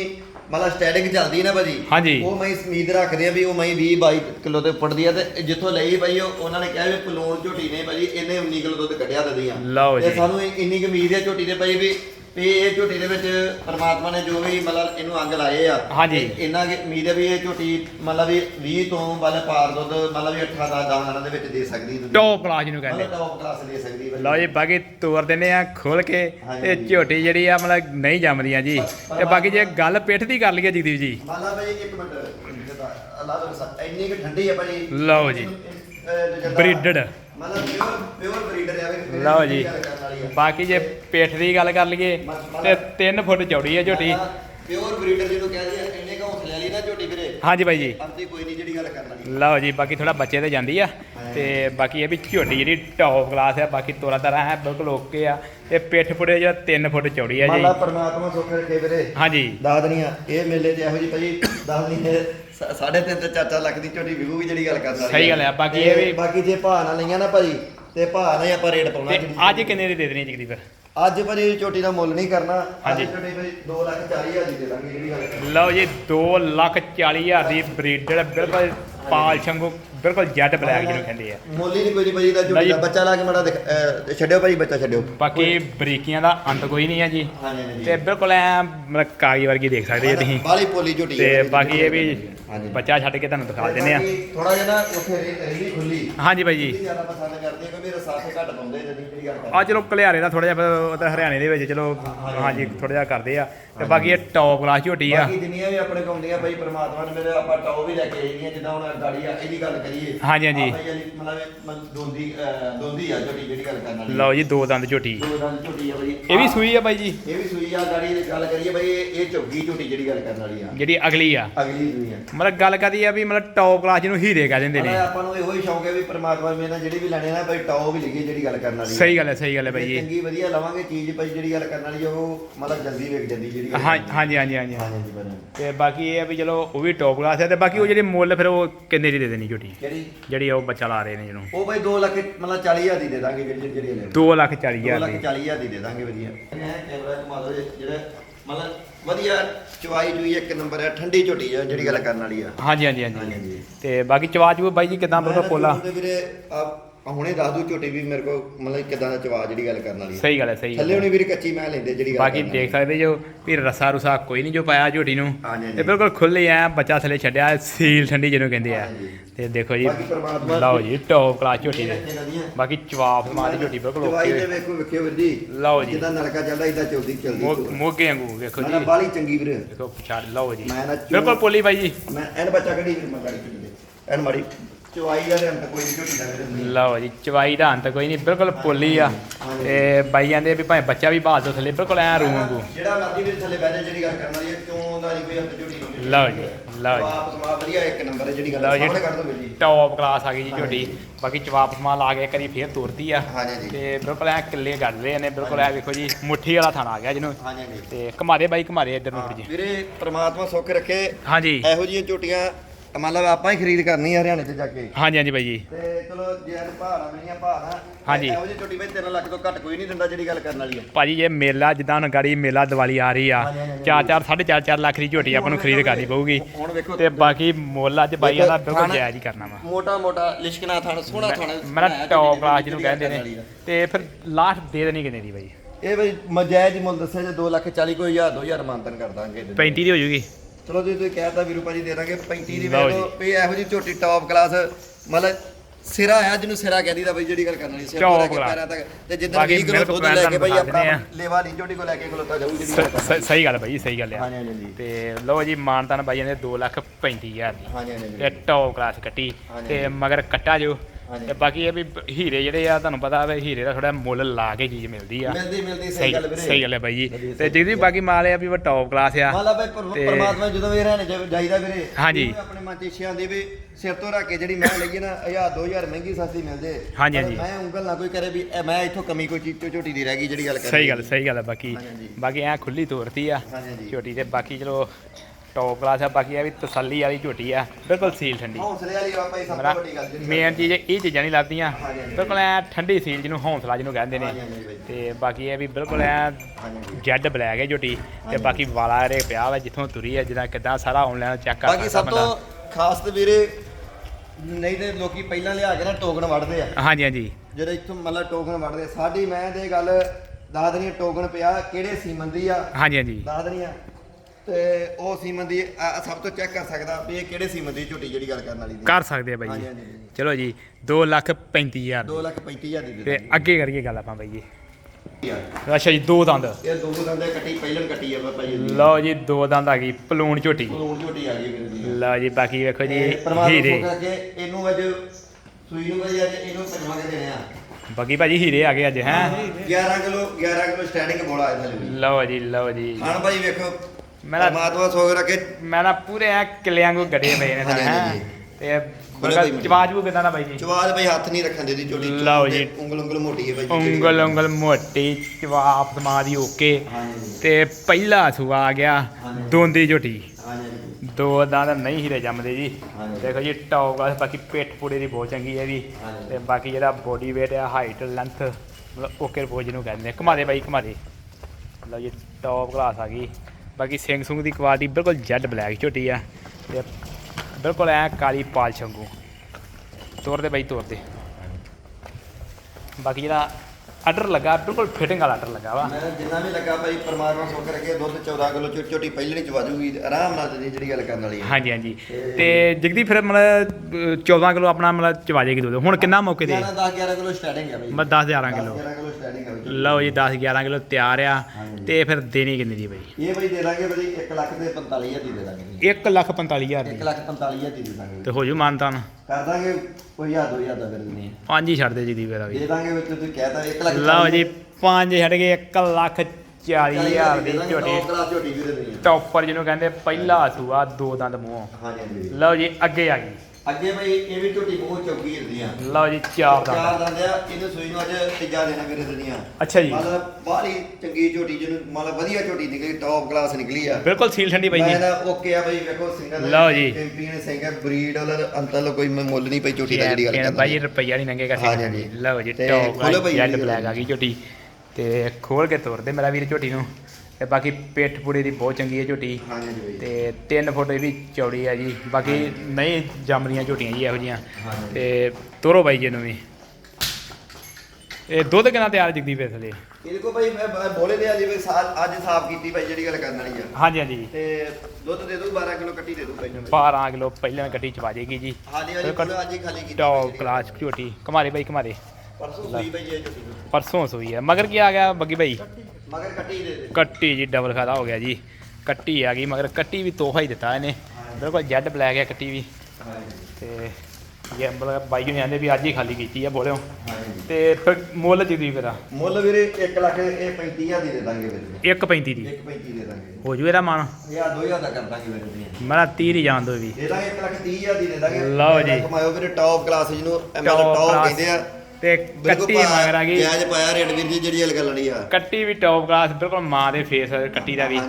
[SPEAKER 2] ਮਤਲਬ ਸਟੈਂਡਿੰਗ ਚੱਲਦੀ ਹੈ ਨਾ ਭਾਜੀ
[SPEAKER 1] ਹਾਂਜੀ।
[SPEAKER 2] ਉਹ ਮੈਂ ਉਮੀਦ ਰੱਖਦੇ ਆ ਵੀ ਉਹ ਮੈਂ 20 22 ਕਿਲੋ ਤੇ ਉੱਪੜਦੀ ਆ ਤੇ ਜਿੱਥੋਂ ਲਈ ਭਾਈ ਉਹ ਉਹਨਾਂ ਨੇ ਕਿਹਾ ਵੀ ਪਲੂਣ ਝੋਟੀ ਨੇ ਭਾਜੀ ਇਹਨੇ 19 ਕਿਲੋ ਦੁੱਧ ਕੱਢਿਆ ਦਦੀਆਂ
[SPEAKER 1] ਲਓ
[SPEAKER 2] ਤੇ
[SPEAKER 1] ਜੀ।
[SPEAKER 2] ਸਾਨੂੰ ਇ- ਇੰਨੀ ਕੁ ਉਮੀਦ ਹੈ ਝੋਟੀ ਦੇ ਭਾਈ ਵੀ ਵੀ ਇਹ ਝੋਟੀ ਦੇ ਵਿੱਚ ਪਰਮਾਤਮਾ ਨੇ ਜੋ ਵੀ ਮਤਲਬ ਇਹਨੂੰ ਅੰਗ ਲਾਏ ਆ
[SPEAKER 1] ਹਾਂਜੀ।
[SPEAKER 2] ਤੇ ਇੰਨਾ ਕੁ ਉਮੀਦ ਹੈ ਵੀ ਇਹ ਝੋਟੀ ਮਤਲਬ ਵੀ 20 ਤੋਂ ਵਾਲੇ ਪਾਰ ਦੁੱਧ ਮਤਲਬ ਵੀ 8 10 ਦਾਣਾ ਦੇ ਵਿੱਚ ਦੇ ਸਕਦੀ
[SPEAKER 1] ਟੌਪ ਕਲਾਸ ਜਿਹਨੂੰ ਕਹਿੰਦੇ
[SPEAKER 2] ਮਤਲਬ ਟੌਪ ਕਲਾਸ ਦੇ ਸਕਦੀ
[SPEAKER 1] ਲਓ ਜੀ ਬਾਕੀ ਤੋਰ ਦਿੰਦੇ ਆ ਖੋਲ ਕੇ
[SPEAKER 2] ਹਾਂਜੀ।
[SPEAKER 1] ਤੇ ਝੋਟੀ ਜਿਹੜੀ ਆ ਮਤਲਬ ਨਹੀਂ ਜੰਮਦੀਆਂ ਜੀ ਤੇ ਬਾਕੀ ਜੇ ਗੱਲ ਪਿੱਠ ਦੀ ਕਰ ਲਈਏ ਜਗਦੀਪ ਜੀ
[SPEAKER 2] ਲਾ ਭਾਈ ਇੱਕ ਮਿੰਟ ਅੱਲਾਹ ਦਾ ਰਸਾ ਇੰਨੀ ਕਿ ਠੰਡੀ ਹੈ ਭਾਜੀ
[SPEAKER 1] ਲਓ ਜੀ। Breeded।
[SPEAKER 2] ਮਤਲਬ ਪਿਓਰ ਪਿਓਰ ਬਰੀਡਰ ਹੈ ਵੀ
[SPEAKER 1] ਲਓ ਜੀ। ਬਾਕੀ ਜੇ ਪਿੱਠ ਦੀ ਗੱਲ ਕਰ ਲਈਏ ਤੇ 3 ਫੁੱਟ ਚੌੜੀ ਹੈ ਝੋਟੀ।
[SPEAKER 2] ਪਿਓਰ ਬਰੀਡਰ ਜਿਹਨੂੰ ਕਹਿੰਦੇ ਆ ਇੰਨੇ ਕੁ ਹੌਸਲੇ ਵਾਲੀ ਨਾ ਝੋਟੀ ਵੀਰੇ।
[SPEAKER 1] ਹਾਂਜੀ ਬਾਈ ਜੀ।
[SPEAKER 2] ਅੰਤੀ ਕੋਈ ਨਹੀਂ ਜਿਹੜੀ ਗੱਲ ਕਰਨ ਵਾਲੀ।
[SPEAKER 1] ਲਓ ਜੀ ਬਾਕੀ ਥੋੜਾ ਬੱਚੇ ਤੇ ਜਾਂਦੀ ਆ ਤੇ ਬਾਕੀ ਇਹ ਵੀ ਝੋਟੀ ਜਿਹੜੀ ਟੌਪ ਕਲਾਸ ਆ ਬਾਕੀ ਤੋਰਾ ਤਾਰਾ ਹੈ ਬਿਲਕੁਲ ਓਕੇ ਆ। ਤੇ ਪਿੱਠ ਪੁੜੇ ਜਿਹੜਾ 3 ਫੁੱਟ ਚੌੜੀ ਆ ਜੀ।
[SPEAKER 2] ਲਾ ਪਰਮਾਤਮਾ ਸੁੱਖ ਰੱਖੇ ਵੀਰੇ।
[SPEAKER 1] ਹਾਂਜੀ।
[SPEAKER 2] ਦੱਸ ਦਨੀਆਂ ਇਹ ਮੇਲੇ 'ਚ ਇਹੋ ਜੀ ਭਾਜੀ ਦੱਸ ਦਨੀ ਸਾਢੇ ਤਿੰਨ ਤੇ ਚਾਚਾ ਲੱਖ ਦੀ ਝੋਟੀ ਵਿਕੂਗੀ ਜਿਹੜੀ ਗੱਲ ਕਰਨ ਵਾਲੀ
[SPEAKER 1] ਸਹੀ ਗੱਲ ਹੈ, ਬਾਕੀ
[SPEAKER 2] ਤੇ
[SPEAKER 1] ਇਹ ਵੀ-
[SPEAKER 2] ਬਾਕੀ ਜੇ ਭਾਅ ਨਾਲ ਲਈਆਂ ਨਾ ਭਾਜੀ ਤੇ ਭਾਅ ਨਾਲ ਹੀ ਆਪਾਂ ਰੇਟ ਪਾਉਣਾ
[SPEAKER 1] ਤੇ
[SPEAKER 2] ਜਿਹੜੀ
[SPEAKER 1] ਅੱਜ ਕਿੰਨੇ ਦੀ ਦੇ ਦੇਣੀ ਜਗਦੀਪ?
[SPEAKER 2] ਅੱਜ ਭਾਜੀ ਇਹ ਝੋਟੀ ਦਾ ਮੁੱਲ ਨਹੀਂ ਕਰਨਾ
[SPEAKER 1] ਹਾਂਜੀ।
[SPEAKER 2] ਅੱਜ ਝੋਟੀ ਭਾਜੀ 2 ਲੱਖ 40 ਹਜ਼ਾਰ ਦੀ ਦੇ ਦਾਂਗੇ ਜਿਹੜੀ ਗੱਲ
[SPEAKER 1] ਲਓ ਜੀ 2 ਲੱਖ 40 ਹਜ਼ਾਰ ਦੀ ਬਰੀਡਰ ਬਿਲਕੁਲ ਪਾਲ ਛੰਗੂ ਬਿਲਕੁਲ ਜੈਡ ਬਲੈਕ ਜਿਹਨੂੰ ਕਹਿੰਦੇ ਆ।
[SPEAKER 2] ਮੁੱਲ ਨਹੀਂ ਕੋਈ ਨਹੀਂ ਭਾਜੀ ਦਾ ਬੱਚਾ ਲਾ ਕੇ ਮੜਾ ਛੱਡਿਓ ਭਾਜੀ ਬੱਚਾ ਛੱਡਿਓ।
[SPEAKER 1] ਬਾਕੀ ਬਰੀਕੀਆਂ ਦਾ ਅੰਤ ਕੋਈ ਨਹੀਂ ਹੈ ਜੀ ਤੇ ਬਿਲਕੁਲ ਐ ਮਤਲਬ ਕਾਗੀ ਵਰਗੀ ਦੇਖ ਸਕਦੇ ਜੀ ਤੁਸੀਂ।
[SPEAKER 2] ਬਾਲੀ ਪੋਲੀ ਝੋਟੀ
[SPEAKER 1] ਤੇ ਬਾਕੀ ਇਹ ਵੀ। ਬੱਚਾ ਛੱਡ ਕੇ ਤੁਹਾਨੂੰ ਦਿਖਾ ਦਿੰਦੇ ਆ।
[SPEAKER 2] ਥੋੜਾ ਜਿਹਾ ਨਾ ਉੱਥੇ ਰਹੀ ਖੁੱਲੀ।
[SPEAKER 1] ਹਾਂਜੀ ਭਾਈ ਜੀ।
[SPEAKER 2] ਇਹ ਜ਼ਿਆਦਾ ਪਸੰਦ ਕਰਦੇ ਆ ਕਿਉਂਕਿ ਰਸਾਸੇ ਘੱਟ ਪਾਉਂਦੇ ਜਦੀ ਜਿਹੜੀ ਗੱਲ ਕਰ
[SPEAKER 1] ਆ। ਚਲੋ ਕਲਿਆਰੇ ਦਾ ਥੋੜਾ ਜਿਹਾ ਤਾਂ ਹਰਿਆਣੇ ਦੇ ਵਿੱਚ ਚਲੋ ਹਾਂਜੀ ਥੋੜਾ ਜਿਹਾ ਕਰਦੇ ਆ। ਤੇ ਬਾਕੀ ਇਹ ਟੌਪ ਕਲਾਸ ਝੋਟੀ ਆ।
[SPEAKER 2] ਬਾਕੀ ਜਿੰਨੀਆਂ ਵੀ ਆਪਣੇ ਕੋਲ ਆਉਂਦੀਆਂ ਭਾਈ ਪ੍ਰਮਾਤਮਾ ਨੇ ਮੇਰੇ ਆਪਾਂ ਟੌਪ ਵੀ ਲੈ ਕੇ ਆਈ ਦੀਆਂ ਜਿੱਦਾਂ ਹੁਣ ਗਾੜੀ ਆ ਇਹਦੀ ਗੱਲ ਕਰੀਏ।
[SPEAKER 1] ਹਾਂਜੀ, ਹਾਂਜੀ।
[SPEAKER 2] ਆਹ ਭਾਈ ਵਾਲੀ ਮਤਲਬ ਇਹ ਮਤਲਬ ਦੋਂਦੀ ਅਹ, ਦੋਂਦੀ ਆ ਝੋਟੀ ਜਿਹੜੀ ਗੱਲ ਕਰਨ ਵਾਲੀ।
[SPEAKER 1] ਲਓ ਜੀ ਦੋ ਦੰਦ ਝੋਟੀ।
[SPEAKER 2] ਦੋ ਦੰਦ ਝੋਟੀ ਆ ਭਾਈ
[SPEAKER 1] ਇਹ ਵੀ ਸੂਈ ਆ ਬਾਈ ਜੀ?
[SPEAKER 2] ਇਹ ਵੀ ਸੂਈ ਆ ਗਾੜੀ ਦੀ ਗੱਲ ਕਰੀਏ ਭਾਈ ਇਹ ਇਹ ਝੁੱਗੀ ਝੋਟੀ ਜਿਹੜੀ ਗੱਲ ਕਰਨ ਵਾਲੀ ਆ।
[SPEAKER 1] ਜਿਹੜੀ ਅਗਲੀ ਆ।
[SPEAKER 2] ਅਗਲੀ ਸੂਈ ਆ।
[SPEAKER 1] ਮਤਲਬ ਗੱਲ ਕਰਦੀ ਆ ਵੀ ਮਤਲਬ ਟੌਪ ਕਲਾਸ ਜਿਹਨੂੰ ਹੀਰੇ ਕਹਿ ਦਿੰਦੇ ਨੇ।
[SPEAKER 2] ਆਪਾਂ ਨੂੰ ਇਹੋ ਹੀ ਸ਼ੌਂਕ ਹੈ ਵੀ ਪ੍ਰਮਾਤਮਾ ਮੇਰੇ ਨਾਲ ਜਿਹੜੀ ਵੀ ਲੈਣੇ ਨਾ ਭਾਈ ਟੌਪ ਹੀ ਲਿਖੀ ਜਿਹੜੀ ਗੱਲ ਕਰਨ ਵਾਲੀ ਆ।
[SPEAKER 1] ਸਹੀ ਗੱਲ ਹੈ ਸਹੀ ਗੱਲ ਹੈ ਬਾਈ
[SPEAKER 2] ਜੇ।
[SPEAKER 1] ਜੀ
[SPEAKER 2] ਚੰਗੀ ਵਧੀਆ ਲਵਾਂਗੇ ਚੀਜ਼ ਭਾਈ ਜਿਹੜੀ ਗੱਲ ਕਰਨ ਵਾਲੀ ਆ, ਉਹ ਮਤਲਬ ਜਲਦੀ ਵਿਕ ਜਾਂਦੀ ਜਿਹੜੀ ਗੱਲ
[SPEAKER 1] ਹਾਂ। ਹਾਂਜੀ ਹਾਂਜੀ ਹਾਂਜੀ।
[SPEAKER 2] ਹਾਂਜੀ ਹਾਂਜੀ ਭਾਜੀ।
[SPEAKER 1] ਤੇ ਬਾਕੀ ਇਹ ਆ ਵੀ ਚਲੋ ਉਹ ਵੀ ਟੌਪ ਕਲਾਸ ਹੈ ਤੇ ਬਾਕੀ ਉਹ ਜਿਹੜੀ ਮੁੱਲ ਫਿਰ ਉਹ ਕਿੰਨੇ ਦੀ ਦੇ ਦੇਣੀ ਝੋਟੀ?
[SPEAKER 2] ਕਿਹੜੀ?
[SPEAKER 1] ਜਿਹੜੀ ਉਹ ਬੱਚਾ ਲਾ ਰਹੇ ਨੇ ਜਿਹਨੂੰ।
[SPEAKER 2] ਉਹ ਭਾਈ 2 ਲੱਖ ਮਤਲਬ 40 ਹਜ਼ਾਰ ਦੀ ਦੇ ਦਾਂਗੇ ਜਿਹੜੀ ਜਿਹੜੀ ਲੈ
[SPEAKER 1] 2 ਲੱਖ 40
[SPEAKER 2] 2
[SPEAKER 1] ਹਜ਼ਾਰ
[SPEAKER 2] ਲੱਖ
[SPEAKER 1] ਦੀ।
[SPEAKER 2] 40 ਹਜ਼ਾਰ ਦੀ ਦੇ ਦਾਂਗੇ ਵਧੀਆ। ਕੈਮਰਾ ਦਿਓ ਜੀ, ਜਿਹੜਾ ਮਤਲਬ ਵਧੀਆ ਚੁਆਈ ਚੁਈ ਇੱਕ ਨੰਬਰ ਹੈ ਠੰਡੀ ਝੋਟੀ ਆ ਜਿਹੜੀ ਗੱਲ ਕਰਨ ਵਾਲੀ ਆ।
[SPEAKER 1] ਹਾਂਜੀ ਹਾਂਜੀ
[SPEAKER 2] ਹਾਂਜੀ।
[SPEAKER 1] ਤੇ ਬਾਕੀ ਚਵਾਚ ਉਹ ਬਾਈ ਜੀ ਕਿਦਾਂ
[SPEAKER 2] ਮੈਂ
[SPEAKER 1] ਬਰੋ
[SPEAKER 2] ਨਾ
[SPEAKER 1] ਪੋਲਾ
[SPEAKER 2] ਵੀਰੇ ਆ ਹੁਣੇ ਦੱਸ ਦੂ ਝੋਟੀ ਵੀ ਮੇਰੇ ਕੋ ਮਤਲਬ ਕਿਦਾਂ ਦਾ ਚਵਾ ਜਿਹੜੀ ਗੱਲ ਕਰਨ ਵਾਲੀ।
[SPEAKER 1] ਸਹੀ ਗੱਲ ਹੈ ਸਹੀ
[SPEAKER 2] ਥੱਲੇ। ਹੁਣੀ ਵੀਰੇ ਕੱਚੀ ਮੈਂ ਲੈਂਦੇ ਜਿਹੜੀ ਗੱਲ
[SPEAKER 1] ਬਾਕੀ ਦੇਖ ਸਕਦੇ ਜੋ ਵੀ ਰਸਾ ਰੁਸਾ ਕੋਈ ਨਹੀਂ ਜੋ ਪਾਇਆ ਝੋਟੀ ਨੂੰ। ਤੇ ਬਿਲਕੁਲ ਖੁੱਲੇ ਆ ਬੱਚਾ ਥੱਲੇ ਛੱਡਿਆ ਸੀਲ ਠੰਡੀ ਜਿਹਨੂੰ ਕਹਿੰਦੇ ਆ। ਤੇ ਦੇਖੋ ਜੀ ਲਓ ਜੀ ਟੌਪ ਕਲਾਸ ਝੋਟੀ ਦੇ। ਬਾਕੀ ਚਵਾਪ ਦੀ ਝੋਟੀ ਬਿਲਕੁਲ ਓਕੇ
[SPEAKER 2] ਦੇ ਵੇਖੋ ਵੇਖਿਓ ਵੀਰ ਜੀ।
[SPEAKER 1] ਲਓ ਜੀ।
[SPEAKER 2] ਜਿੱਦਾਂ ਨਲਕਾ ਚੱਲਦਾ ਇਦਾਂ ਚਲਦੀ ਚਲਦੀ
[SPEAKER 1] ਮੋਗੇ ਵਾਂਗੂ ਵੇਖੋ ਜੀ।
[SPEAKER 2] ਬਾਲੀ ਚੰਗੀ ਵੀਰੇ।
[SPEAKER 1] ਦੇਖੋ ਪਛਾੜ ਲਓ ਜੀ। ਬਿਲਕੁਲ ਪੋਲੀ ਬਾਈ ਜੀ।
[SPEAKER 2] ਮੈਂ ਐਨ ਬੱਚਾ ਕੱਢੀ ਵੀਰ ਮੈਂ ਦੇ ਐਨ ਮਾੜੀ। ਚਵਾਈ ਦਾ ਅੰਤ ਕੋਈ ਨਹੀਂ ਝੋਟੀ ਦਾ ਵੀਰੇ ਨਹੀਂ।
[SPEAKER 1] ਲਓ ਜੀ ਚਵਾਈ ਦਾ ਅੰਤ ਕੋਈ ਨਹੀਂ ਬਿਲਕੁਲ ਪੋਲੀ ਆ। ਤੇ ਬਾਈ ਜਾਂਦੇ ਵੀ ਭਾਵੇਂ ਬੱਚਾ ਵੀ ਬਾਲ ਦੋ ਥੱਲੇ ਬਿਲਕੁਲ ਐ ਰੂ ਵਾਂਗੂ।
[SPEAKER 2] ਜਿਹੜਾ ਮਰਦੀ ਵੀਰੇ ਥੱਲੇ ਬਹਿ ਜਾ ਜਿਹੜੀ ਗੱਲ ਕਰਨ ਵਾਲੀ ਹੈ ਕਿਉਂ ਦਾ ਨਹੀਂ ਕੋਈ ਹੱਥ ਝੋਟੀ ਨਹੀਂ
[SPEAKER 1] ਲਓ ਜੀ ਲਓ ਜੀ।
[SPEAKER 2] ਆਪ ਸਮਾ ਵਧੀਆ ਇੱਕ ਨੰਬਰ ਹੈ ਜਿਹੜੀ ਗੱਲ
[SPEAKER 1] ਲਓ ਜੀ।
[SPEAKER 2] ਸਾਹਮਣੇ ਕੱਢ ਦੋ ਵੀਰ ਜੀ।
[SPEAKER 1] ਟੌਪ ਕਲਾਸ ਆ ਗਈ ਜੀ ਝੋਟੀ। ਬਾਕੀ ਚਵਾਪ ਸਮਾਨ ਲਾ ਕੇ ਕਰੀ ਫੇਰ ਤੋਰਤੀ ਆ। ਤੇ ਬਿਲਕੁਲ ਐ ਕਿੱਲੇ ਕੱਢ ਰਹੇ ਨੇ ਬਿਲਕੁਲ ਐ ਵੇਖੋ ਜੀ ਮੁੱਠੀ ਵਾਲਾ ਥਾਣਾ ਆ ਗਿਆ ਜਿਹਨੂੰ। ਤੇ ਘਮਾਰੇ ਬਾਈ ਘਮਾਰੇ ਇੱਧਰ ਨੂੰ ਜੀ।
[SPEAKER 2] ਵੀਰੇ ਪ੍ਰਮਾਤਮਾ ਸੁੱਖ ਰੱਖੇ।
[SPEAKER 1] ਹਾਂਜੀ।
[SPEAKER 2] ਇਹੋ ਜਿਹੀਆਂ ਝੋਟੀਆਂ ਮਤਲਬ ਆਪਾਂ ਹੀ ਖਰੀਦ ਕਰਨੀ ਆ ਹਰਿਆਣੇ ਤੇ ਜਾ ਕੇ।
[SPEAKER 1] ਹਾਂਜੀ ਹਾਂਜੀ ਬਾਈ ਜੀ।
[SPEAKER 2] ਤੇ ਚਲੋ ਜੇ ਇਹਨੂੰ ਭਾਰਾ ਮਿਲੀਆਂ ਭਾਰਾ
[SPEAKER 1] ਹਾਂਜੀ।
[SPEAKER 2] ਇਹੋ ਜਿਹੀ ਝੋਟੀ ਬਈ 3 ਲੱਖ ਤੋਂ ਘੱਟ ਕੋਈ ਨਹੀਂ ਦਿੰਦਾ ਜਿਹੜੀ ਗੱਲ ਕਰਨ ਵਾਲੀ ਹੈ
[SPEAKER 1] ਭਾਜੀ ਜੇ ਮੇਲਾ ਜਿੱਦਾਂ ਹੁਣ ਗਾੜੀ ਮੇਲਾ ਦੀਵਾਲੀ ਆ ਰਹੀ ਆ
[SPEAKER 2] ਹਾਂਜੀ, ਹਾਂਜੀ, ਹਾਂਜੀ।
[SPEAKER 1] 4 4 4.5 4 ਲੱਖ ਦੀ ਝੋਟੀ ਆਪਾਂ ਨੂੰ ਖਰੀਦ ਕਰਨੀ ਪਊਗੀ।
[SPEAKER 2] ਹੁਣ ਵੇਖੋ
[SPEAKER 1] ਤੇ ਬਾਕੀ ਮੁੱਲ ਅੱਜ ਬਾਈਆਂ ਦਾ ਬਿਲਕੁਲ ਜਾਇਜ਼ ਹੀ ਕਰਨਾ ਵਾ।
[SPEAKER 2] ਮੋਟਾ ਮੋਟਾ ਲਿਸ਼ਕਣਾ ਥਣ ਸੋਹਣਾ ਥਣ
[SPEAKER 1] ਮੇਰਾ ਟੌਪ ਕਲਾਸ ਜਿਹਨੂੰ ਕਹਿੰਦੇ ਨੇ। ਤੇ ਫਿਰ ਲਾਸਟ ਦੇ ਦੇਣੀ ਕਿੰਨੇ ਦੀ ਬਾਈ?
[SPEAKER 2] ਇਹ ਬਈ ਮਜਾਇਜ਼ ਮੁੱਲ ਦੱਸਿਆ ਜੇ 2 ਲੱਖ 40 ਕੋਈ 1000 2000 ਮਾਨਤਨ ਕਰ ਦਾਂਗੇ
[SPEAKER 1] 35 ਦੀ ਹੋ ਜੂਗੀ।
[SPEAKER 2] ਚਲੋ ਜੇ ਤੁਸੀਂ ਕਹਿਤਾ ਵੀਰੂ ਭਾਜੀ ਦੇ ਦਾਂਗੇ 35 ਦੀ
[SPEAKER 1] ਲਓ
[SPEAKER 2] ਵੇਖੋ ਵੀ ਇਹੋ ਜਿਹੀ ਝੋਟੀ ਟੌਪ ਕਲਾਸ ਮਤਲਬ ਸਿਰਾ ਆ ਜਿਹਨੂੰ ਸਿਰਾ ਕਹਿੰਦੀ ਦਾ ਬਈ ਜਿਹੜੀ ਗੱਲ ਕਰਨੀ ਸਿਰ ਤੋਂ
[SPEAKER 1] Top class।
[SPEAKER 2] ਤੱਕ ਤੇ ਜਿੱਦਾਂ
[SPEAKER 1] ਬਾਕੀ
[SPEAKER 2] 20 ਕਿਲੋ
[SPEAKER 1] milk
[SPEAKER 2] ਦੁੱਧ
[SPEAKER 1] plan
[SPEAKER 2] ਲੈ ਕੇ ਬਈ ਆਪਣਾ ਲੇਵਾ ਨਹੀਂ ਝੋਟੀ ਕੋ ਲੈ ਕੇ ਖਲੋਤਾ ਜਾਊ ਜਿਹੜੀ ਗੱਲ
[SPEAKER 1] ਸ-
[SPEAKER 2] ਕਰਨੀ
[SPEAKER 1] ਸ- ਸਹੀ ਗੱਲ ਬਾਈ ਸਹੀ ਗੱਲ ਆ
[SPEAKER 2] ਹਾਂਜੀ ਹਾਂਜੀ ਹਾਂਜੀ
[SPEAKER 1] ਤੇ ਲਓ ਜੀ ਮਾਨਤਾਨ ਬਾਈਆਂ ਦੇ 2 ਲੱਖ 35 ਹਜ਼ਾਰ ਦੀ।
[SPEAKER 2] ਹਾਂਜੀ ਹਾਂਜੀ
[SPEAKER 1] ਤੇ ਟੌਪ ਕਲਾਸ ਕੱਟੀ।
[SPEAKER 2] ਹਾਂਜੀ।
[SPEAKER 1] ਤੇ ਮਗਰ ਕੱਟਾ ਜੋ।
[SPEAKER 2] ਹਾਂਜੀ।
[SPEAKER 1] ਤੇ ਬਾਕੀ ਇਹ ਵੀ ਹੀਰੇ ਜਿਹੜੇ ਆ ਤੁਹਾਨੂੰ ਪਤਾ ਵਾ ਹੀਰੇ ਦਾ ਥੋੜਾ ਮੁੱਲ ਲਾ ਕੇ ਚੀਜ਼ ਮਿਲਦੀ ਆ।
[SPEAKER 2] ਮਿਲਦੀ ਮਿਲਦੀ ਸਹੀ ਗੱਲ ਵੀਰੇ।
[SPEAKER 1] ਸਹੀ ਗੱਲ ਹੈ ਬਾਈ ਜੀ। ਤੇ ਜਿਹਦੀ ਬਾਕੀ ਮਾਲ ਆ ਵੀ ਉਹ ਟੌਪ ਕਲਾਸ ਆ।
[SPEAKER 2] ਮੰਨ ਲਾ ਬਈ ਪਰ-
[SPEAKER 1] ਤੇ-
[SPEAKER 2] ਪਰਮਾਤਮਾ ਜਦੋਂ ਵੀ ਰਹਿਣੇ ਜਾਈਦਾ ਵੀਰੇ।
[SPEAKER 1] ਹਾਂਜੀ।
[SPEAKER 2] ਆਪਣੇ ਮਨ ਚ ਇੱਛਾ ਆਉਂਦੀ ਵੀ ਸਿਰ ਤੋਂ ਰੱਖ ਕੇ ਜਿਹੜੀ ਮੈਂ ਲਈਏ ਨਾ 1000 2000 ਮਹਿੰਗੀ ਸਸਤੀ ਮਿਲ ਜੇ।
[SPEAKER 1] ਹਾਂਜੀ, ਹਾਂਜੀ।
[SPEAKER 2] ਮੈਂ ਉਂਗਲ ਨਾ ਕੋਈ ਕਰੇ ਵੀ ਮੈਂ ਇੱਥੋਂ ਕਮੀ ਕੋਈ ਚੀਜ਼ ਤੋਂ ਝੋਟੀ ਦੀ ਰਹਿ ਗਈ ਜਿਹੜੀ ਗੱਲ ਕਰ
[SPEAKER 1] ਸਹੀ ਗੱਲ ਸਹੀ ਗੱਲ ਹੈ ਬਾਕੀ। ਬਾਕੀ ਐ ਖੁੱਲੀ ਤੋਰਤੀ ਆ। ਝੋਟੀ ਤੇ ਬਾਕੀ ਚਲੋ ਟੌਪ ਕਲਾਸ ਆ ਬਾਕੀ ਇਹ ਵੀ ਤਸੱਲੀ ਵਾਲੀ ਝੋਟੀ ਆ ਬਿਲਕੁਲ ਸੀਲ ਠੰਡੀ
[SPEAKER 2] ਹੌਸਲੇ ਵਾਲੀ ਆਪਾਂ ਹੀ ਸਭ ਤੋਂ ਵੱਡੀ ਗੱਲ ਜਿਹੜੀ
[SPEAKER 1] ਮੇਨ ਚੀਜ਼ ਇਹ ਚੀਜ਼ਾਂ ਨਹੀਂ
[SPEAKER 2] ਹਾਂਜੀ।
[SPEAKER 1] ਬਿਲਕੁਲ ਐ ਠੰਡੀ ਸੀਲ ਜਿਹਨੂੰ ਹੌਂਸਲਾ ਜਿਹਨੂੰ ਕਹਿੰਦੇ ਨੇ। ਤੇ ਬਾਕੀ ਇਹ ਵੀ ਬਿਲਕੁਲ ਐ। ਜੈਡ ਬਲੈਕ ਹੈ ਝੋਟੀ ਤੇ। ਬਾਕੀ ਵਾਲਾ ਇਹਦੇ ਪਿਆ ਵਾ ਜਿੱਥੋਂ ਤੁਰੀ ਹੈ ਜਿਹਦਾ ਕਿਦਾਂ ਸਾਰਾ ਆਨਲਾਈਨ ਚੈੱਕ ਕਰ
[SPEAKER 2] ਬਾਕੀ ਸਭ ਤੋਂ ਖਾਸ ਤੇ ਵੀਰੇ ਨਹੀਂ ਤੇ ਲੋਕੀ ਪਹਿਲਾਂ ਲਿਆ ਕੇ ਨਾ ਟੋਕਨ ਵੜਦੇ ਆ
[SPEAKER 1] ਹਾਂਜੀ ਹਾਂਜੀ
[SPEAKER 2] ਜਿਹੜੇ ਇੱਥੋਂ ਮਤਲਬ ਟੋਕਨ ਵੜਦੇ ਆ। ਸਾਡੀ ਮੈਂ ਤੇ ਗੱਲ ਦੱਸ ਦਣੀ ਟੋਕਨ ਪਿਆ ਕਿਹੜੇ ਸੀਮਨ ਦੀ ਆ
[SPEAKER 1] ਹਾਂਜੀ ਹਾਂਜੀ
[SPEAKER 2] ਦੱਸ ਦਣੀ ਆ ਤੇ ਉਹ ਸੀਮਨ ਦੀ ਸਭ ਤੋਂ ਚੈੱਕ ਕਰ ਸਕਦਾ ਵੀ ਇਹ ਕਿਹੜੇ ਸੀਮਨ ਦੀ ਝੋਟੀ ਜਿਹੜੀ ਗੱਲ ਕਰਨ ਵਾਲੀ ਦੀ
[SPEAKER 1] ਕਰ ਸਕਦੇ ਆ ਬਾਈ
[SPEAKER 2] ਹਾਂਜੀ,
[SPEAKER 1] ਜੀ।
[SPEAKER 2] ਹਾਂਜੀ, ਹਾਂਜੀ।
[SPEAKER 1] ਚਲੋ ਜੀ 2 ਲੱਖ 35 ਹਜ਼ਾਰ।
[SPEAKER 2] 2 ਲੱਖ 35000 ਦੀ ਦੇ
[SPEAKER 1] ਤੇ ਅੱਗੇ ਕਰੀਏ ਗੱਲ ਆਪਾਂ ਬਾਈ ਜੀ। ਅੱਛਾ ਜੀ ਦੋ ਦੰਦ।
[SPEAKER 2] ਇਹ ਦੋ ਦੰਦੇ ਕੱਟੀ ਪਹਿਲਾਂ ਕੱਟੀ ਆ ਬਾਬਾ ਜੀ। ਦੀ
[SPEAKER 1] ਲਓ ਜੀ ਦੋ ਦੰਦ ਆ ਗਈ ਪਲੂਣ ਝੋਟੀ।
[SPEAKER 2] ਲੂਣ ਝੋਟੀ ਆ ਗਈ ਵੀਰ
[SPEAKER 1] ਲਓ ਜੀ ਬਾਕੀ ਵੇਖੋ ਜੀ
[SPEAKER 2] ਇਹ ਪਰਮਾਤਮਾ
[SPEAKER 1] ਹੀਰੇ।
[SPEAKER 2] ਇਹਨੂੰ ਅੱਜ ਸੂਈ ਨੂੰ ਭਾਜੀ ਅੱਜ ਇਹਨੂੰ ਪੰਜਵਾਂ ਕੇ ਦੇਣੇ ਆ?
[SPEAKER 1] ਬਾਕੀ ਭਾਜੀ ਹੀਰੇ ਆ ਗਏ ਅੱਜ ਹੈ?
[SPEAKER 2] 11 ਕਿਲੋ 11 ਕਿਲੋ ਸਟੈਂਡਿੰਗ ਬੋਲਾ ਆਇਆ ਥੱਲੇ ਵੀ।
[SPEAKER 1] ਲਓ ਜੀ ਲਓ ਜੀ।
[SPEAKER 2] ਹਾਂ ਭਾਈ ਵੇਖੋ
[SPEAKER 1] ਮੇਰਾ-
[SPEAKER 2] ਪਰਮਾਤਮਾ ਸੁੱਖ ਰੱਖੇ
[SPEAKER 1] ਮੈਂ ਨਾ ਪੂਰੇ ਐ ਕਿਲਿਆਂ ਨੂੰ ਗੱਡੇ ਪਏ ਨੇ ਤਾਂ
[SPEAKER 2] ਹਾਂਜੀ,
[SPEAKER 1] ਹੈ
[SPEAKER 2] ਹਾਂਜੀ।
[SPEAKER 1] ਤੇ
[SPEAKER 2] ਬੜੇ ਭਾਈ ਮੈਨੂੰ।
[SPEAKER 1] ਚਵਾਜ ਉਹ ਕਿਦਾਂ ਦਾ ਬਾਈ ਜੀ
[SPEAKER 2] ਚਵਾਲ ਭਾਈ ਹੱਥ ਨਹੀਂ ਰੱਖਣ ਦੇਦੀ ਝੋਟੀ
[SPEAKER 1] ਲਓ ਜੀ।
[SPEAKER 2] ਉਂਗਲ ਉਂਗਲ ਮੋਟੀ ਹੈ ਭਾਈ
[SPEAKER 1] ਉਂਗਲ ਉਂਗਲ ਮੋਟੀ ਸਮਾ ਦੀ ਓਕੇ
[SPEAKER 2] ਹਾਂਜੀ
[SPEAKER 1] ਤੇ ਪਹਿਲਾ ਸੂਆ ਆ ਗਿਆ
[SPEAKER 2] ਹਾਂਜੀ।
[SPEAKER 1] ਦੋਂਦੀ ਝੋਟੀ
[SPEAKER 2] ਹਾਂਜੀ
[SPEAKER 1] ਦੋ ਦੰਦ ਨਹੀਂ ਹੀਰੇ ਜੰਮਦੇ ਜੀ
[SPEAKER 2] ਹਾਂਜੀ।
[SPEAKER 1] ਦੇਖੋ ਜੀ ਟੌਪ ਆ ਬਾਕੀ ਪਿੱਠ ਪੂੜੇ ਦੀ ਬਹੁਤ ਚੰਗੀ ਹੈ
[SPEAKER 2] ਹਾਂਜੀ।
[SPEAKER 1] ਤੇ ਬਾਕੀ ਜਿਹੜਾ ਬੋਡੀ weight ਹੈ ਹਾਈਟ ਲੈਂਥ ਮਤਲਬ ਓਕੇ ਰਿਪੋਰਟ ਜਿਹਨੂੰ ਕਹਿੰਦੇ ਨੇ ਘੁਮਾ ਦੇ ਬਾਈ ਘੁਮਾ ਦੇ ਲਓ ਜੀ ਟੌਪ ਕਲਾਸ ਆ ਗਈ ਬਾਕੀ ਸਿੰਘ ਸੁੰਗ ਦੀ ਕੁਆਲਿਟੀ ਬਿਲਕੁਲ ਜੈਡ ਬਲੈਕ ਝੋਟੀ ਆ ਤੇ ਬਿਲਕੁਲ ਐ ਕਾਲੀ ਪਾਲ ਵਾਂਗੂ। ਤੋਰ ਦੇ ਬਾਈ ਤੋਰ ਦੇ ਬਾਕੀ ਜਿਹੜਾ ਆਰਡਰ ਲੱਗਾ ਬਿਲਕੁਲ ਫਿਟਿੰਗ ਵਾਲਾ ਆਰਡਰ ਲੱਗਾ ਵਾ।
[SPEAKER 2] ਮੈਂ ਜਿੰਨਾ ਵੀ ਲੱਗਾ ਭਾਈ ਪਰਮਾਤਮਾ ਸੁੱਖ ਰੱਖੇ ਦੁੱਧ 14 ਕਿਲੋ ਛੋਟੀ ਛੋਟੀ ਪਹਿਲੇ ਨਹੀਂ ਚਵਾ ਜੂਗੀ ਆਰਾਮ ਨਾਲ ਜਿਹੜੀ ਜਿਹੜੀ ਗੱਲ ਕਰਨ ਵਾਲੀ ਹੈ
[SPEAKER 1] ਹਾਂਜੀ ਹਾਂਜੀ। ਤੇ ਜਗਦੀ ਫਿਰ ਮਤਲਬ ਅਹ, 14 ਕਿਲੋ ਆਪਣਾ ਮਤਲਬ ਚਵਾ ਜਾਏਗੀ ਦੁੱਧ। ਹੁਣ ਕਿੰਨਾ ਮੌਕੇ ਤੇ?
[SPEAKER 2] 10 11 ਕਿਲੋ ਸਟਾਰਟਿੰਗ ਹੈ ਭਾਈ
[SPEAKER 1] ਬਸ 10 11 ਕਿਲੋ।
[SPEAKER 2] 11 ਕਿਲੋ ਸਟਾਰਟਿੰਗ ਹੈ ਭਾਈ।
[SPEAKER 1] ਲਓ ਜੀ 10 11 ਕਿਲੋ ਤਿਆਰ ਆ। ਤੇ ਫਿਰ ਦੇਣੀ ਕਿੰਨੀ ਦੀ ਬਾਈ?
[SPEAKER 2] ਇਹ ਭਾਈ ਦੇ ਦਾਂਗੇ ਭਾਈ 1 ਲੱਖ ਤੇ 45000 ਦੀ ਦੇ ਦਾਂਗੇ
[SPEAKER 1] 1 ਲੱਖ 45000
[SPEAKER 2] 1
[SPEAKER 1] ਦੀ।
[SPEAKER 2] ਲੱਖ 45000 ਦੀ ਦੇ ਦਾਂਗੇ
[SPEAKER 1] ਤੇ ਹੋ ਜੂ ਮਾਨਤਾਨ।
[SPEAKER 2] ਕਰ ਦਾਂਗੇ ਕੋਈ ਹਜ਼ਾਰ ਦੋ ਹਜ਼ਾਰ ਦਾ ਫਿਰ ਨਹੀਂ
[SPEAKER 1] ਪੰਜ ਹੀ ਛੱਡ ਦੇ ਜਗਦੀ ਫਿਰ ਆ ਵੀ।
[SPEAKER 2] ਦੇ ਦਾਂਗੇ ਵਿੱਚ ਤੁਸੀਂ ਕਹਿਤਾ 1 ਲੱਖ
[SPEAKER 1] ਲਓ ਜੀ ਪੰਜ ਛੱਡ ਕੇ 1 ਲੱਖ 40000 ਦੀ ਝੋਟੀ।
[SPEAKER 2] ਦੇ
[SPEAKER 1] ਟੌਪਰ ਜਿਹਨੂੰ ਕਹਿੰਦੇ ਪਹਿਲਾ ਸੂਆ ਦੋ ਦੰਦ ਮੂੰਹੋਂ। ਲਓ ਜੀ ਅੱਗੇ ਆ ਗਈ।
[SPEAKER 2] ਅੱਗੇ ਭਾਈ ਇਹ ਵੀ ਝੋਟੀ ਬਹੁਤ ਚੌਕੀ ਹੁੰਦੀਆਂ।
[SPEAKER 1] ਲਓ ਜੀ ਚਾਰ
[SPEAKER 2] ਚਾਰ
[SPEAKER 1] ਦੰਦ।
[SPEAKER 2] ਆ ਇਹਨੂੰ ਸੂਈ ਨੂੰ ਅੱਜ ਤੀਜਾ ਦੇਣਾ ਮੇਰੇ ਦੁਨੀਆ
[SPEAKER 1] ਅੱਛਾ ਜੀ।
[SPEAKER 2] ਮਤਲਬ ਬਾਹਲੀ ਚੰਗੀ ਝੋਟੀ ਜਿਹਨੂੰ ਮਤਲਬ ਵਧੀਆ ਝੋਟੀ ਨਿਕਲੀ ਟੌਪ ਕਲਾਸ ਨਿਕਲੀ ਆ।
[SPEAKER 1] ਬਿਲਕੁਲ ਸੀਲ ਠੰਡੀ ਬਾਈ ਜੀ।
[SPEAKER 2] ਮੈਂ ਨਾ ਓਕੇ ਆ ਬਈ ਵੇਖੋ ਸਿੰਗਲ
[SPEAKER 1] ਲਓ ਜੀ।
[SPEAKER 2] ਚੈਂਪੀਅਨ ਹੈ ਬਰੀਡ ਵਾਲਾ ਅੰਤਰ ਕੋਈ ਮੈਂ ਮੁੱਲ ਨਹੀਂ ਪਈ ਝੋਟੀ ਦਾ ਜਿਹੜੀ ਗੱਲ ਕਰਦਾ।
[SPEAKER 1] ਬਾਈ ਰੁਪਈਆ ਨਹੀਂ ਲੰਗੇਗਾ
[SPEAKER 2] ਹਾਂਜੀ।
[SPEAKER 1] ਲਓ ਜੀ
[SPEAKER 2] ਤੇ
[SPEAKER 1] ਟੌਪ
[SPEAKER 2] ਬਾਈ ਵੀਡੀਓ।
[SPEAKER 1] ਬਲੈਕ ਆ ਗਈ ਝੋਟੀ। ਤੇ ਖੋਲ ਕੇ ਤੋਰ ਦੇ ਮੇਰਾ ਵੀਰ ਝੋਟੀ ਨੂੰ। ਤੇ ਬਾਕੀ ਪਿੱਠ ਪੂੜੀ ਦੀ ਬਹੁਤ ਚੰਗੀ ਹੈ ਝੋਟੀ।
[SPEAKER 2] ਹਾਂਜੀ ਹਾਂਜੀ ਬਈ।
[SPEAKER 1] ਤੇ 3 ਫੁੱਟ ਇਹ ਵੀ ਚੌੜੀ ਹੈ ਜੀ। ਬਾਕੀ ਨਹੀਂ ਜੰਮਦੀਆਂ ਝੋਟੀਆਂ ਜੀ ਇਹੋ ਜੀਆਂ। ਤੇ ਤੋਰੋ ਬਾਈ ਜੀ ਨੂੰ ਵੀ। ਇਹ ਦੁੱਧ ਕਿੰਨਾ ਤਿਆਰ ਜਗਦੀ ਪਏ ਥਲੇ
[SPEAKER 2] ਇਹਦੇ ਕੋ ਭਾਈ ਮੈਂ ਬੋਲੇ ਦੇ ਅੱਜ ਵੀ ਸਾਲ ਅੱਜ ਸਾਫ਼ ਕੀਤੀ ਭਾਈ ਜਿਹੜੀ ਗੱਲ ਕਰਨ ਵਾਲੀ ਆ।
[SPEAKER 1] ਹਾਂਜੀ ਹਾਂਜੀ।
[SPEAKER 2] ਤੇ ਦੁੱਧ ਦੇ ਦੂ 12 ਕਿਲੋ ਕੱਟੀ ਦੇ ਦੂ ਭਾਈ
[SPEAKER 1] 12 ਕਿਲੋ ਪਹਿਲਾਂ ਗੱਡੀ ਚਵਾ ਜਾਏਗੀ ਜੀ।
[SPEAKER 2] ਹਾਂਜੀ ਹਾਂਜੀ
[SPEAKER 1] ਬਿਲਕੁਲ
[SPEAKER 2] ਪੂਰਾ ਅੱਜ ਹੀ ਖਾਲੀ ਕੀਤੀ
[SPEAKER 1] ਟੌਪ ਕਲਾਸ ਝੋਟੀ। ਕਮਾਰੇ ਬਾਈ ਕਮਾਰੇ
[SPEAKER 2] ਪਰਸੋਂ ਸੂਈ ਭਾਈ ਇਹ ਝੋਟੀ। ਨੂੰ।
[SPEAKER 1] ਪਰਸੋਂ ਸੋਈ ਹੈ ਮਗਰ ਕੀ ਆ ਗਿਆ ਬੱਗੀ ਬਾਈ?
[SPEAKER 2] ਮਗਰ ਕੱਟੀ ਦੇ ਦੇ।
[SPEAKER 1] ਕੱਟੀ ਜੀ ਡਬਲ ਫਾਇਦਾ ਹੋ ਗਿਆ ਜੀ। ਕੱਟੀ ਆ ਗਈ ਮਗਰ ਕੱਟੀ ਵੀ ਤੋਹਫਾ ਹੀ ਦਿੱਤਾ ਇਹਨੇ। ਬਿਲਕੁਲ ਜੈਡ ਬਲੈਕ ਹੈ ਕੱਟੀ ਵੀ। ਤੇ ਇਹ ਮਤਲਬ ਬਾਈ ਜੀ ਨੇ ਆਂਦੇ ਵੀ ਅੱਜ ਹੀ ਖਾਲੀ ਕੀਤੀ ਆ ਬੋਲਿਓ। ਤੇ ਫਿਰ ਮੁੱਲ ਜੀ ਦੀ ਫਿਰ
[SPEAKER 2] ਮੁੱਲ ਵੀਰੇ 1 ਲੱਖ ਇਹ 35000 ਦੀ ਦੇ ਦਾਂਗੇ ਵੀਰੇ
[SPEAKER 1] 1.35 ਦੀ?
[SPEAKER 2] 1.35 ਦੇ ਦਾਂਗੇ।
[SPEAKER 1] ਹੋ ਜੂ ਇਹਦਾ ਮਨ
[SPEAKER 2] ਹਜ਼ਾਰ 2000 ਦਾ ਕਰ ਦਾਂਗੇ ਵੀਰੇ
[SPEAKER 1] ਮੇਰਾ 30 ਹੀ ਜਾਣ ਦੋ ਵੀ।
[SPEAKER 2] ਦੇ ਦਾਂਗੇ 1 ਲੱਖ 30000 ਦੀ ਦੇ ਦਾਂਗੇ।
[SPEAKER 1] ਲਓ ਜੀ।
[SPEAKER 2] ਕਮਾਇਓ ਵੀਰੇ ਟੌਪ ਕਲਾਸ ਜਿਹਨੂੰ ਮਤਲਬ ਟੌਪ। ਕਹਿੰਦੇ ਆ।
[SPEAKER 1] ਤੇ ਕੱਟੀ ਮਗਰ ਆ ਗਈ।
[SPEAKER 2] ਜਾਇਜ਼ ਪਾਇਆ ਰੇਟ ਵੀਰ ਜੀ ਜਿਹੜੀ ਗੱਲ ਵਾਲੀ ਆ।
[SPEAKER 1] ਕੱਟੀ ਵੀ ਟੌਪ ਕਲਾਸ ਬਿਲਕੁਲ ਮਾਂ ਦੇ ਫੇਸ ਕੱਟੀ ਦਾ ਵੀ।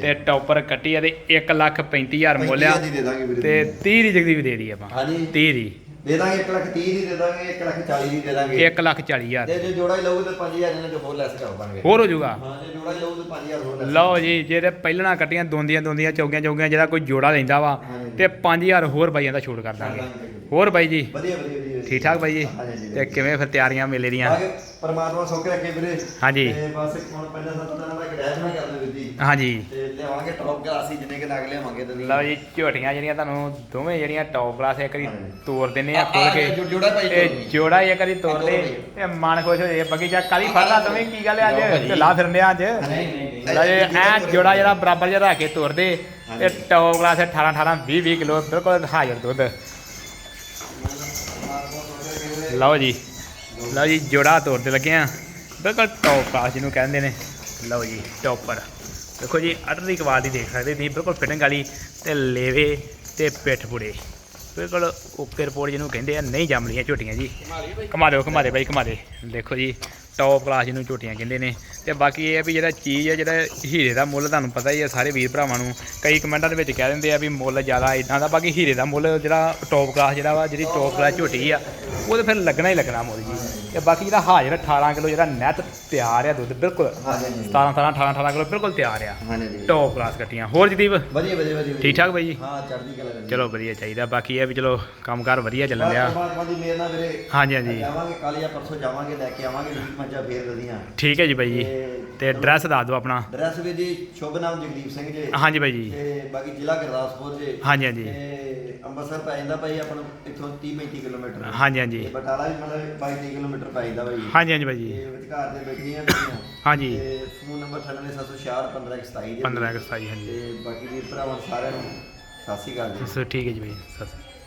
[SPEAKER 1] ਤੇ ਟੌਪਰ ਕੱਟੀ ਆ ਤੇ 1 ਲੱਖ 35000 ਮੁੱਲ ਆ।
[SPEAKER 2] 35000 ਦੀ ਦੇ ਦਾਂਗੇ ਵੀਰੇ
[SPEAKER 1] ਤੇ 30 ਦੀ ਜਗਦੀ ਵੀ ਦੇ ਦੀ ਆਪਾਂ।
[SPEAKER 2] ਹਾਂਜੀ।
[SPEAKER 1] 30 ਦੀ।
[SPEAKER 2] ਦੇ ਦਾਂਗੇ 1 ਲੱਖ 30 ਦੀ ਦੇ ਦਾਂਗੇ 1 ਲੱਖ 40 ਦੀ ਦੇ ਦਾਂਗੇ।
[SPEAKER 1] 1 ਲੱਖ 40000
[SPEAKER 2] ਤੇ ਜੇ ਜੋੜਾ ਹੀ ਲਊਗੇ ਤਾਂ 5000 ਇਹਨਾਂ ਜੋ ਹੋਰ ਲੈਸ ਕਰ ਦਾਂਗੇ।
[SPEAKER 1] ਹੋਰ ਹੋ ਜਾਊਗਾ।
[SPEAKER 2] ਹਾਂ ਜੇ ਜੋੜਾ ਹੀ ਲਊਗੇ ਤਾਂ 5000 ਹੋਰ ਲੈਸ
[SPEAKER 1] ਲਓ ਜੀ ਜਿਹੜੇ ਪਹਿਲਣਾ ਕੱਟੀਆਂ ਦੋਂਦੀਆਂ ਦੋਂਦੀਆਂ ਚੌਗੀਆਂ ਚੌਗੀਆਂ ਜਿਹੜਾ ਕੋਈ ਜੋੜਾ ਲੈਂਦਾ ਵਾ। ਤੇ 5000 ਹੋਰ ਬਾਈਆਂ ਦਾ ਛੂਟ ਕਰ ਦਾਂਗੇ। ਹੋਰ ਬਾਈ ਜੀ।
[SPEAKER 2] ਵਧੀਆ ਵਧੀਆ।
[SPEAKER 1] ਠੀਕ ਠਾਕ ਬਾਈ ਜੀ
[SPEAKER 2] ਹਾਂਜੀ।
[SPEAKER 1] ਤੇ ਕਿਵੇਂ ਫਿਰ ਤਿਆਰੀਆਂ ਮੇਲੇ ਦੀਆਂ
[SPEAKER 2] ਪਰਮਾਤਮਾ ਸੁੱਖ ਰੱਖੇ ਵੀਰੇ
[SPEAKER 1] ਹਾਂਜੀ।
[SPEAKER 2] ਤੇ ਬਸ ਹੁਣ ਪਹਿਲਾਂ ਸੱਤ ਦਿਨਾਂ ਦਾ ਗੜੈਸ ਨਾ ਕਰਦੇ ਵੀਰ ਜੀ
[SPEAKER 1] ਹਾਂਜੀ
[SPEAKER 2] ਤੇ ਲਿਆਵਾਂਗੇ ਟੌਪ ਕਲਾਸ ਹੀ ਜਿੰਨੇ ਕਿ ਨਗ ਲਿਆਵਾਂਗੇ ਤੇ
[SPEAKER 1] ਲਓ ਜੀ ਝੋਟੀਆਂ ਜਿਹੜੀਆਂ ਤੁਹਾਨੂੰ ਦੋਵੇਂ ਜਿਹੜੀਆਂ ਟੌਪ ਕਲਾਸ ਇੱਕ ਵਾਰੀ। ਤੋੜ ਦਿੰਨੇ ਆ ਖੋਲ ਕੇ
[SPEAKER 2] ਜੋ- ਜੋੜਾ ਭਾਈ
[SPEAKER 1] ਇਹ। ਜੋੜਾ ਇੱਕ ਵਾਰੀ ਤੋੜ ਦੇ। ਤੇ ਮਨ ਖੁਸ਼ ਹੋ ਜਾਏ ਬਗੀਚਾ ਕਾਲੀ ਫੜਦਾ ਤੁਸੀਂ ਕੀ ਗੱਲ ਹੈ ਅੱਜ। ਢਿੱਲਾ ਫਿਰਨੇ ਆ ਅੱਜ
[SPEAKER 2] ਨਹੀਂ, ਨਹੀਂ।
[SPEAKER 1] ਲਓ ਜੀ ਐ ਜੋੜਾ ਜਿਹੜਾ ਬਰਾਬਰ ਜਿਹਾ ਰੱਖ ਕੇ ਤੋੜ ਦੇ ਤੇ। ਟੌਪ ਕਲਾਸ 18 18 20 20 ਕਿਲੋ ਬਿਲਕੁਲ ਹਾਜ਼ਰ ਦੁੱਧ ਲਓ ਜੀ। ਲਓ ਜੀ, ਜੋੜਾ ਤੋੜਦੇ ਲੱਗੇ ਆ। ਬਿਲਕੁਲ ਟੌਪ ਕਲਾਸ ਜਿਹਨੂੰ ਕਹਿੰਦੇ ਨੇ। ਲਓ ਜੀ ਟੌਪਰ ਦੇਖੋ ਜੀ ਅਟਰ ਦੀ ਕੁਆਲਿਟੀ ਦੇਖ ਸਕਦੇ ਤੁਸੀਂ। ਬਿਲਕੁਲ ਫਿਟਿੰਗ ਵਾਲੀ ਤੇ ਲੇਵੇ ਤੇ ਪਿੱਠ ਪੁੜੇ। ਬਿਲਕੁਲ ਓਕੇ ਰਿਪੋਰਟ ਜਿਹਨੂੰ ਕਹਿੰਦੇ ਆ। ਨਹੀਂ ਜੰਮਦੀਆਂ ਝੋਟੀਆਂ ਜੀ। ਘੁਮਾ ਦਿਓ, ਘੁਮਾ ਦੇ ਬਾਈ, ਘੁਮਾ ਦੇ ਦੇਖੋ ਜੀ ਟੌਪ ਕਲਾਸ ਜਿਹਨੂੰ ਝੋਟੀਆਂ ਕਹਿੰਦੇ ਨੇ। ਤੇ ਬਾਕੀ ਇਹ ਆ ਵੀ ਜਿਹੜਾ ਚੀਜ਼ ਆ, ਜਿਹੜਾ ਹੀਰੇ ਦਾ ਮੁੱਲ ਤੁਹਾਨੂੰ ਪਤਾ ਹੀ ਆ ਸਾਰੇ ਵੀਰ ਭਰਾਵਾਂ ਨੂੰ। ਕਈ ਕਮੈਂਟਾਂ ਦੇ ਵਿੱਚ ਕਹਿ ਦਿੰਦੇ ਆ ਵੀ ਮੁੱਲ ਜ਼ਿਆਦਾ ਇਦਾਂ ਦਾ, ਬਾਕੀ ਹੀਰੇ ਦਾ ਮੁੱਲ ਜਿਹੜਾ ਟੌਪ ਕਲਾਸ ਜਿਹੜਾ ਵਾ, ਜਿਹੜੀ ਟੌਪ ਕਲਾਸ ਝੋਟੀ ਆ, ਉਹ ਤੇ ਫਿਰ ਲੱਗਣਾ ਹੀ ਲੱਗਣਾ ਮੁੱਲ ਜੀ। ਤੇ ਬਾਕੀ ਜਿਹੜਾ ਹਾਜ਼ਰ 18 ਕਿਲੋ ਜਿਹੜਾ ਨੈਟ ਤਿਆਰ ਆ ਦੁੱਧ ਬਿਲਕੁਲ।
[SPEAKER 2] ਹਾਂਜੀ ਹਾਂਜੀ।
[SPEAKER 1] 17 17 18 18 ਕਿਲੋ ਬਿਲਕੁਲ ਤਿਆਰ ਆ।
[SPEAKER 2] ਹਾਂਜੀ
[SPEAKER 1] ਟੌਪ ਕਲਾਸ ਕੱਟੀਆਂ ਹੋਰ ਜਦੀਪ?
[SPEAKER 2] ਵਧੀਆ ਵਧੀਆ ਵਧੀਆ
[SPEAKER 1] ਠੀਕ ਠਾਕ ਬਾਈ ਜੀ?
[SPEAKER 2] ਹਾਂ ਚੜ੍ਹਦੀ ਕਲਾ ਕਰੀ
[SPEAKER 1] ਚਲੋ ਵਧੀਆ ਚਾਹੀਦਾ। ਬਾਕੀ ਇਹ ਵੀ ਚਲੋ ਕੰਮਕਾਰ ਵਧੀਆ ਚੱਲਣ ਡਿਆ।
[SPEAKER 2] ਪਰਮਾਤਮਾ ਦੀ ਮਿਹਰ ਨਾਲ ਵੀਰੇ
[SPEAKER 1] ਹਾਂਜੀ ਹਾਂਜੀ।
[SPEAKER 2] ਜਾਵਾਂਗੇ ਕੱਲ ਜਾਂ ਪਰਸੋਂ ਜਾਵਾਂਗੇ ਲੈ ਕੇ ਆਵਾਂਗੇ ਵੀਰ ਮੱਝਾਂ ਫੇਰ ਵਧੀਆ।
[SPEAKER 1] ਠੀਕ ਹੈ ਜੀ ਬਾਈ ਜੀ। ਤੇ ਐਡਰੈਸ ਦੱਸ ਦਿਓ ਆਪਣਾ।
[SPEAKER 2] ਡਰੈਸ ਵੀ ਜੀ ਸ਼ੁਭ ਨਾਮ ਜਗਦੀਪ ਸਿੰਘ ਜੀ।
[SPEAKER 1] ਹਾਂਜੀ ਬਾਈ ਜੀ।
[SPEAKER 2] ਤੇ ਬਾਕੀ ਜ਼ਿਲ੍ਹਾ ਗੁਰਦਾਸਪੁਰ ਜੀ।
[SPEAKER 1] ਹਾਂਜੀ ਹਾਂਜੀ।
[SPEAKER 2] ਤੇ ਅੰਮ੍ਰਿਤਸਰ ਪੈ ਜਾਂਦਾ ਭਾਈ ਆਪਾਂ ਨੂੰ ਇੱਥੋਂ 30 35 ਕਿਲੋਮੀਟਰ।
[SPEAKER 1] ਹਾਂਜੀ ਹਾਂਜੀ।
[SPEAKER 2] ਬਟਾਲਾ ਵੀ ਮਤਲਬ 22 30 ਕਿਲੋਮੀਟਰ ਪੈ ਜਾਂਦਾ ਭਾਈ
[SPEAKER 1] ਹਾਂਜੀ ਹਾਂਜੀ ਬਾਈ ਜੀ।
[SPEAKER 2] ਵਿਚਕਾਰ ਦੇ ਬੈਠੀਆਂ ਬੈਠੀਆਂ
[SPEAKER 1] ਹਾਂਜੀ।
[SPEAKER 2] ਤੇ ਫੋਨ ਨੰਬਰ 98746 1527 ਜੀ
[SPEAKER 1] 15 ਅਗਸਤ ਆਈ ਹਾਂਜੀ।
[SPEAKER 2] ਤੇ ਬਾਕੀ ਵੀਰ ਭਰਾਵਾਂ ਸਾਰਿਆਂ ਨੂੰ ਸਤਿ ਸ਼੍ਰੀ ਅਕਾਲ ਜੀ।
[SPEAKER 1] ਸੋ ਠੀਕ ਹੈ ਜੀ ਬਾਈ ਸਤਿ ਸ਼੍ਰੀ ਅਕਾਲ।